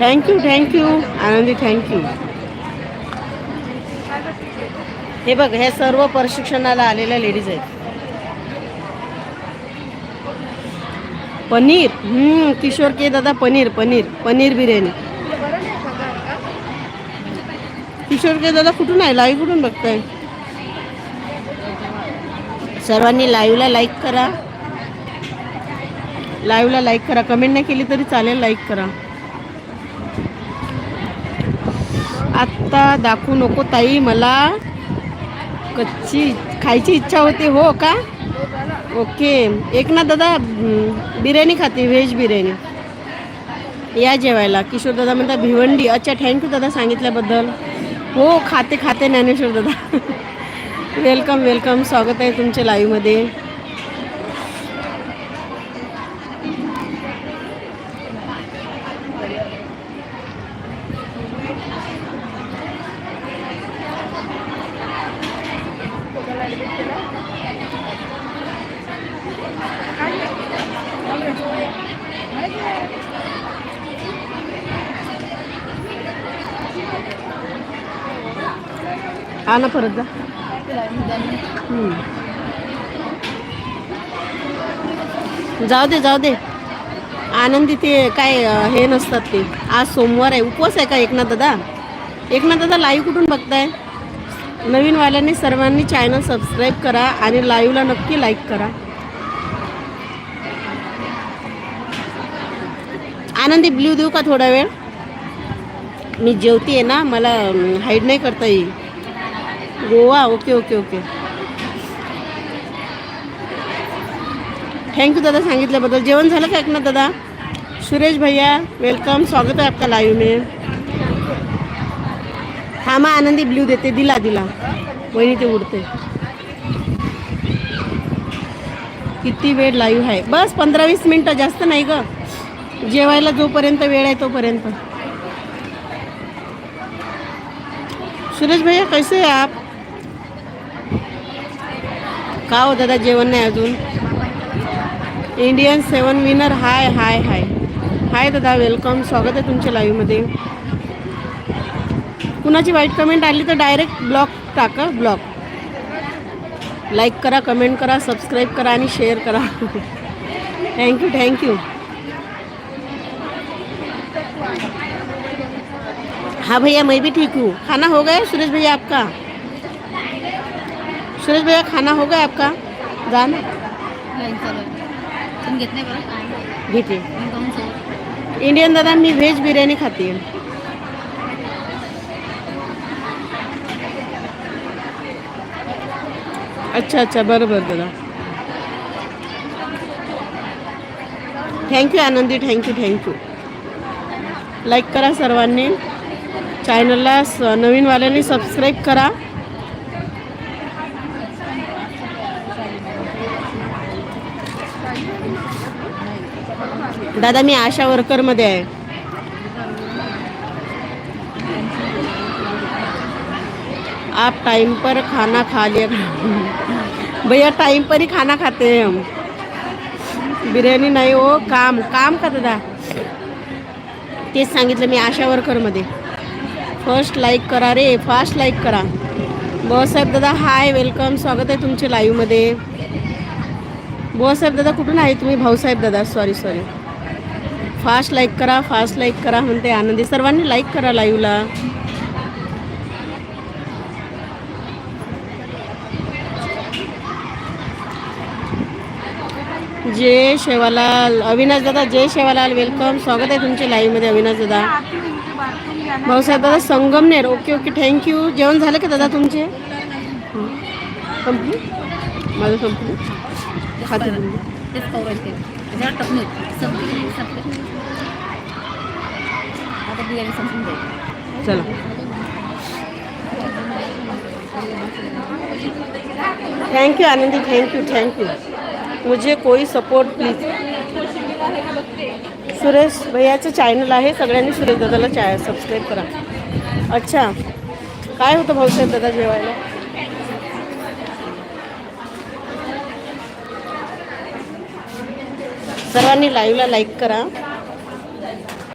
Thank you thank you आनंदी thank you हे बघ हे सर्व प्रशिक्षणाला आलेल्या लेडीज आहेत. पनीर हम्म किशोर के दादा पनीर पनीर पनीर बिर्याणी. किशोर के दादा कुठून आहे? लाईव्ह कुठून बघताय? सर्वांनी लाईव्हला लाईक करा. लाईव्हला लाईक करा. कमेंट नाही केली तरी चालेल लाईक करा. आत्ता दाखवू नको ताई मला कच्ची खायची इच्छा होती हो का? ओके. एक ना दादा बिर्याणी खाते व्हेज बिर्याणी. या जेवायला. किशोर दादा म्हणतात भिवंडी. अच्छा थँक्यू दादा सांगितल्याबद्दल. हो खाते खाते ज्ञानेश्वर दादा. वेलकम वेलकम स्वागत आहे तुमच्या लाईव्हमध्ये आला ना परत जा. जाऊ दे जाऊ दे. आनंदी ते काय हे नसतात ते. आज सोमवार आहे. उपवास आहे का एकनाथ दादा? एकनाथ दादा लाईव्ह कुठून बघताय? नवीन वाल्यांनी सर्वांनी चॅनल सबस्क्राईब करा आणि लाईव्हला नक्की लाईक करा. आनंदी ब्ल्यू देऊ का थोडा वेळ? मी जेवते ना मला हाईड नाही करता येईल. Goa okay okay okay. Thank you दादा सांगितल्याबद्दल. जेवण झालं का ना दादा? सुरेश भैया वेलकम स्वागत आहे आपका लाईव्ह में. थांबा आनंदी ब्ल्यू देते दिला दिला. वहिनी ते उडते. किती वेळ लाईव्ह आहे. बस पंधरा वीस मिनटं जास्त नाही ग. जेवायला जोपर्यंत वेळ आहे तोपर्यंत. सुरेश भैया कैसे आहे आप? का हो दादा जेवण नाही अजून? इंडियन सेवन विनर हाय हाय हाय हाय दादा वेलकम स्वागत आहे तुमच्या लाईव्हमध्ये कुणाची वाईट कमेंट आली तर डायरेक्ट ब्लॉक टाका ब्लॉक लाईक करा कमेंट करा सबस्क्राईब करा आणि शेअर करा. थँक्यू थँक्यू हाँ भैया मैं भी ठीक हूँ. खाना हो गया सुरेश भैया आपका? सुरेश भैया खाना हो गया आपका? जाना लाईन चालू। आहे तुम्ही घेत नाही बरं घेते मी जाऊन सोबत इंडियन दादा मी व्हेज बिर्याणी खाते अच्छा अच्छा बरं बरं दादा थँक्यू आनंदी थँक्यू थँक्यू लाईक करा सर्वांनी। चॅनलला स नवीनवाल्यांनी सबस्क्राईब करा। दादा मी आशा वर्करमध्ये आहे. आप टाइम पर खाना खा लिया भैया टाइम पर ही खाना खाते हैं हम. बिर्याणी नाही हो काम काम का दादा. तेच सांगितलं मी आशा वर्करमध्ये. फर्स्ट लाईक करा रे फास्ट लाईक करा. भाऊसाहेब दादा हाय वेलकम स्वागत आहे तुमच्या लाईव्हमध्ये बुवासाहेब दादा कुठून आहे तुम्ही? भाऊसाहेब दादा सॉरी सॉरी फास्ट लाईक करा फास्ट लाईक करा म्हणते आनंदी. सर्वांनी लाईक करा लाईव्हला जय शेवालाल. अविनाश दादा जय शेवालाल वेलकम स्वागत आहे तुमच्या लाईव्हमध्ये अविनाश दादा. भाऊसाहेब दादा संगमनेर ओके ओके थँक्यू जेवण झालं का दादा तुमचे? संपली माझं संपली खाते तुम्ही तेच कवरेज केलं त्याच्यावर संपली की संपली आता बिर्याणी संपून जाईल चला thank you Anandi thank you thank you मुझे कोई सपोर्ट प्लीज सुरेश भैयाचं चॅनल आहे. सगळ्यांनी सुरेश दादाला चॅ सबस्क्राईब करा. अच्छा. काय होतं भाऊसाहेब दादा जेवायला? सर्वांनी लाईव्हला लाईक करा.